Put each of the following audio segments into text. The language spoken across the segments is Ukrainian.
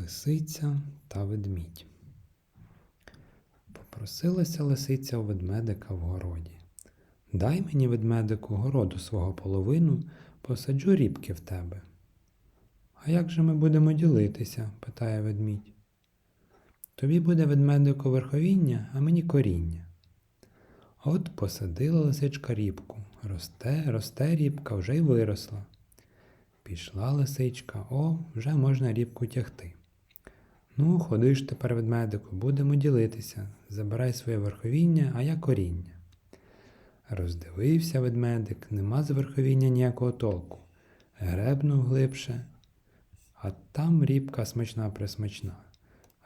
Лисиця та ведмідь. Попросилася лисиця у ведмедика в городі. Дай мені, ведмедику, городу свого половину, посаджу рібки в тебе. А як же ми будемо ділитися? питає ведмідь. Тобі буде ведмедику верховіння, а мені коріння. От посадила лисичка рібку. Росте, росте рібка, вже й виросла. Пішла лисичка, о, вже можна рібку тягти. Ну, ходи ж тепер, ведмедику, будемо ділитися. Забирай своє верховіння, а я коріння. Роздивився ведмедик, нема з верховіння ніякого толку. Гребнув глибше, а там рібка смачна присмачна.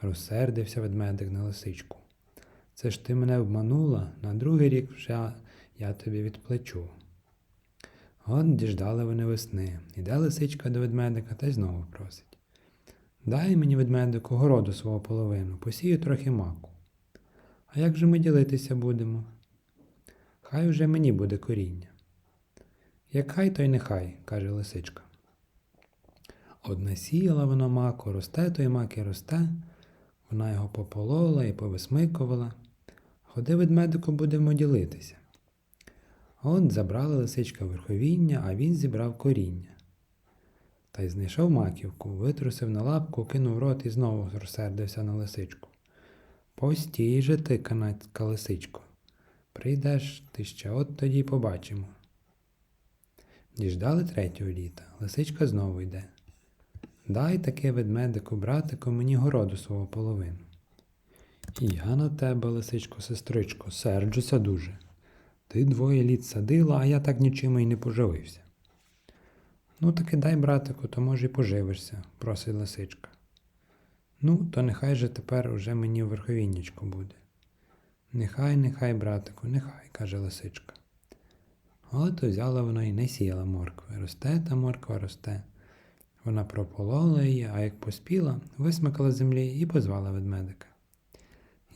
Розсердився ведмедик на лисичку. Це ж ти мене обманула, на другий рік вже я тобі відплачу. От діждали вони весни. Іде лисичка до ведмедика та й знову просить. Дай мені ведмедику городу свого половину, посію трохи маку. А як же ми ділитися будемо? Хай уже мені буде коріння. Як хай, то й нехай, каже лисичка. Одне сіяла вона маку, росте той мак і росте, вона його пополола і повисмикувала. Ходи ведмедику будемо ділитися. От забрала лисичка верховіння, а він зібрав коріння. Та й знайшов маківку, витрусив на лапку, кинув рот і знову розсердився на лисичку. Постій же ти, канадська лисичко. Прийдеш ти ще от тоді побачимо. Діждали третього літа, лисичка знову йде. Дай таки ведмедику, братику, мені городу свого половину. І я на тебе, лисичко, сестричко, серджуся дуже. Ти двоє літ садила, а я так нічим і не поживився. Ну, таки дай, братику, то може й поживишся, просить лисичка. Ну, то нехай же тепер уже мені верховіннячко буде. Нехай, нехай, братику, нехай, каже лисичка. От взяла вона і не сіяла моркви. Росте та морква росте. Вона прополола її, а як поспіла, висмикала землі і позвала ведмедика.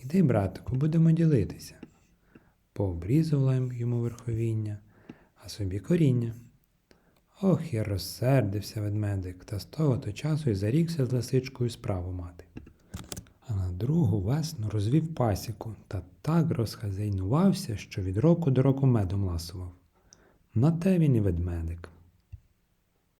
Іди, братику, будемо ділитися. Пообрізувала йому верховіння, а собі коріння. Ох, і розсердився ведмедик, та з того то часу й зарікся з лисичкою справу мати. А на другу весну розвів пасіку та так розхазяйнувався, що від року до року медом ласував. На те він і ведмедик.